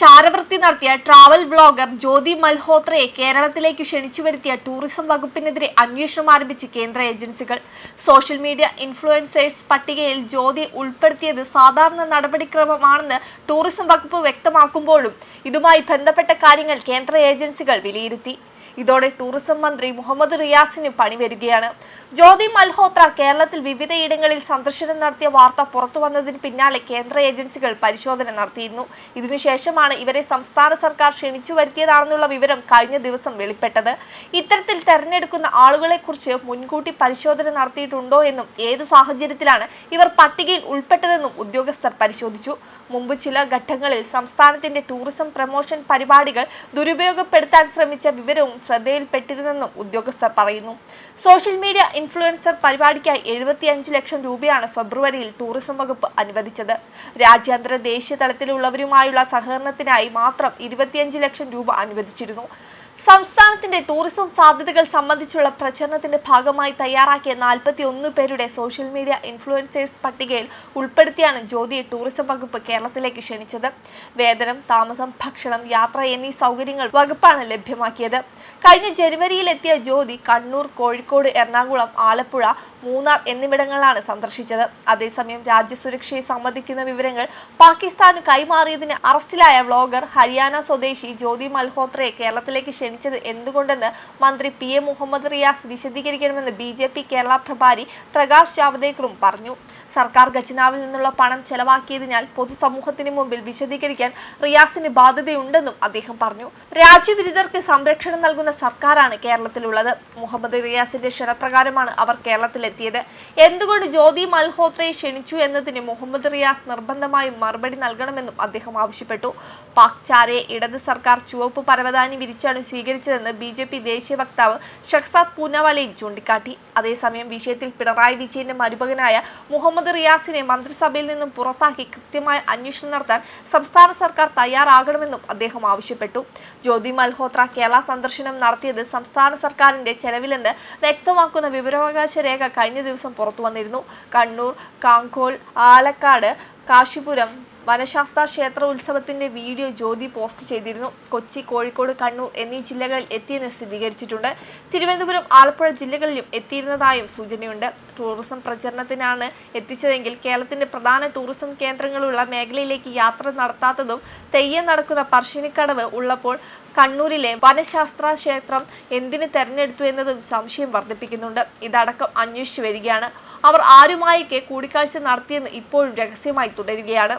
ചാരവൃത്തി നടത്തിയ travel blogger ജ്യോതി മൽഹോത്രയെ കേരളത്തിലേക്ക് ക്ഷണിച്ചു വരുത്തിയ ടൂറിസം വകുപ്പിനെതിരെ അന്വേഷണം ആരംഭിച്ച് കേന്ദ്ര ഏജൻസികൾ. സോഷ്യൽ മീഡിയ ഇൻഫ്ലുവൻസേഴ്സ് പട്ടികയിൽ ജ്യോതി ഉൾപ്പെടുത്തിയത് സാധാരണ നടപടിക്രമമാണെന്ന് ടൂറിസം വകുപ്പ് വ്യക്തമാക്കുമ്പോഴും ഇതുമായി ബന്ധപ്പെട്ട കാര്യങ്ങൾ കേന്ദ്ര ഏജൻസികൾ വിലയിരുത്തി. ഇതോടെ ടൂറിസം മന്ത്രി മുഹമ്മദ് റിയാസിന് പണി വരികയാണ്. ജ്യോതി മൽഹോത്ര കേരളത്തിൽ വിവിധയിടങ്ങളിൽ സന്ദർശനം നടത്തിയ വാർത്ത പുറത്തു വന്നതിന് പിന്നാലെ കേന്ദ്ര ഏജൻസികൾ പരിശോധന നടത്തിയിരുന്നു. ഇതിനുശേഷമാണ് ഇവരെ സംസ്ഥാന സർക്കാർ ക്ഷണിച്ചു വരുത്തിയതാണെന്നുള്ള വിവരം കഴിഞ്ഞ ദിവസം വെളിപ്പെട്ടത്. ഇത്തരത്തിൽ തെരഞ്ഞെടുക്കുന്ന ആളുകളെക്കുറിച്ച് മുൻകൂട്ടി പരിശോധന നടത്തിയിട്ടുണ്ടോ എന്നും ഏതു സാഹചര്യത്തിലാണ് ഇവർ പട്ടികയിൽ ഉൾപ്പെട്ടതെന്നും ഉദ്യോഗസ്ഥർ പരിശോധിച്ചു. മുമ്പ് ചില ഘട്ടങ്ങളിൽ സംസ്ഥാനത്തിന്റെ ടൂറിസം പ്രമോഷൻ പരിപാടികൾ ദുരുപയോഗപ്പെടുത്താൻ ശ്രമിച്ച വിവരവും ശ്രദ്ധയിൽപ്പെട്ടിരുന്നെന്നും ഉദ്യോഗസ്ഥർ പറയുന്നു. സോഷ്യൽ മീഡിയ ഇൻഫ്ലുവൻസർ പരിപാടിക്കായി എഴുപത്തിയഞ്ച് ലക്ഷം രൂപയാണ് ഫെബ്രുവരിയിൽ ടൂറിസം വകുപ്പ് അനുവദിച്ചത്. രാജ്യാന്തര ദേശീയ തലത്തിലുള്ളവരുമായുള്ള സഹകരണത്തിനായി മാത്രം ഇരുപത്തിയഞ്ച് ലക്ഷം രൂപ അനുവദിച്ചിരുന്നു. സംസ്ഥാനത്തിന്റെ ടൂറിസം സാധ്യതകൾ സംബന്ധിച്ചുള്ള പ്രചരണത്തിന്റെ ഭാഗമായി തയ്യാറാക്കിയ നാൽപ്പത്തി ഒന്ന് പേരുടെ സോഷ്യൽ മീഡിയ ഇൻഫ്ലുവൻസേഴ്സ് പട്ടികയിൽ ഉൾപ്പെടുത്തിയാണ് ജ്യോതിയെ ടൂറിസം വകുപ്പ് കേരളത്തിലേക്ക് ക്ഷണിച്ചത്. വേതനം താമസം ഭക്ഷണം യാത്ര എന്നീ സൗകര്യങ്ങൾ വകുപ്പാണ് ലഭ്യമാക്കിയത്. കഴിഞ്ഞ ജനുവരിയിൽ എത്തിയ ജ്യോതി കണ്ണൂർ കോഴിക്കോട് എറണാകുളം ആലപ്പുഴ മൂന്നാർ എന്നിവിടങ്ങളാണ് സന്ദർശിച്ചത്. അതേസമയം രാജ്യസുരക്ഷയെ സംബന്ധിക്കുന്ന വിവരങ്ങൾ പാകിസ്ഥാന് കൈമാറിയതിന് അറസ്റ്റിലായ വ്ളോഗർ ഹരിയാന സ്വദേശി ജ്യോതി മൽഹോത്രയെ കേരളത്തിലേക്ക് ക്ഷണിച്ചത് എന്തുകൊണ്ടെന്ന് മന്ത്രി പി എ മുഹമ്മദ് റിയാസ് വിശദീകരിക്കണമെന്ന് ബി ജെ പി കേരള പ്രഭാരി പ്രകാശ് ജാവ്ദേക്കറും പറഞ്ഞു. സർക്കാർ ഖജനാവിൽ നിന്നുള്ള പണം ചെലവാക്കിയതിനാൽ പൊതുസമൂഹത്തിന് മുമ്പിൽ വിശദീകരിക്കാൻ റിയാസിന് ബാധ്യതയുണ്ടെന്നും അദ്ദേഹം പറഞ്ഞു. രാജ്യവിരുദ്ധർക്ക് സംരക്ഷണം നൽകുന്ന സർക്കാരാണ് കേരളത്തിലുള്ളത്. മുഹമ്മദ് റിയാസിന്റെ ക്ഷണപ്രകാരമാണ് അവർ കേരളത്തിലെത്തിയത്. എന്തുകൊണ്ട് ജ്യോതി മൽഹോത്രയെ ക്ഷണിച്ചു എന്നതിന് മുഹമ്മദ് റിയാസ് നിർബന്ധമായും മറുപടി നൽകണമെന്നും അദ്ദേഹം ആവശ്യപ്പെട്ടു. പാക് ചാരയെ ഇടത് സർക്കാർ ചുവപ്പ് പരവതാനി വിരിച്ചാണ് സ്വീകരിച്ചതെന്ന് ബി ജെ പി ദേശീയ വക്താവ് ഷഹ്സാദ് പൂനവാലയും ചൂണ്ടിക്കാട്ടി. അതേസമയം വിഷയത്തിൽ പിണറായി വിജയന്റെ മരുമകനായ മുഹമ്മദ് റിയാസിനെ മന്ത്രിസഭയിൽ നിന്നും പുറത്താക്കി കൃത്യമായ അന്വേഷണം നടത്താൻ സംസ്ഥാന സർക്കാർ തയ്യാറാകണമെന്നും അദ്ദേഹം ആവശ്യപ്പെട്ടു. ജ്യോതി മൽഹോത്ര കേരള സന്ദർശനം നടത്തിയത് സംസ്ഥാന സർക്കാരിന്റെ ചെലവിലെന്ന് വ്യക്തമാക്കുന്ന വിവരാവകാശ രേഖ കഴിഞ്ഞ ദിവസം പുറത്തു വന്നിരുന്നു കണ്ണൂർ കാങ്കോൾ ആലക്കാട് കാശിപുരം വനശാസ്ത്ര ക്ഷേത്ര ഉത്സവത്തിന്റെ വീഡിയോ ജ്യോതി പോസ്റ്റ് ചെയ്തിരുന്നു. കൊച്ചി കോഴിക്കോട് കണ്ണൂർ എന്നീ ജില്ലകളിൽ എത്തിയെന്ന് സ്ഥിരീകരിച്ചിട്ടുണ്ട്. തിരുവനന്തപുരം ആലപ്പുഴ ജില്ലകളിലും എത്തിയിരുന്നതായും സൂചനയുണ്ട്. ടൂറിസം പ്രചരണത്തിനാണ് എത്തിച്ചതെങ്കിൽ കേരളത്തിന്റെ പ്രധാന ടൂറിസം കേന്ദ്രങ്ങളുള്ള മേഖലയിലേക്ക് യാത്ര നടത്താത്തതും തെയ്യം നടക്കുന്ന പറശ്ശിനിക്കടവ് ഉള്ളപ്പോൾ കണ്ണൂരിലെ വനശാസ്ത്ര ക്ഷേത്രം എന്തിന് തെരഞ്ഞെടുത്തു എന്നതും സംശയം വർദ്ധിപ്പിക്കുന്നുണ്ട്. ഇതടക്കം അന്വേഷിച്ചു വരികയാണ്. അവർ ആരുമായൊക്കെ കൂടിക്കാഴ്ച നടത്തിയെന്ന് ഇപ്പോഴും രഹസ്യമായി തുടരുകയാണ്.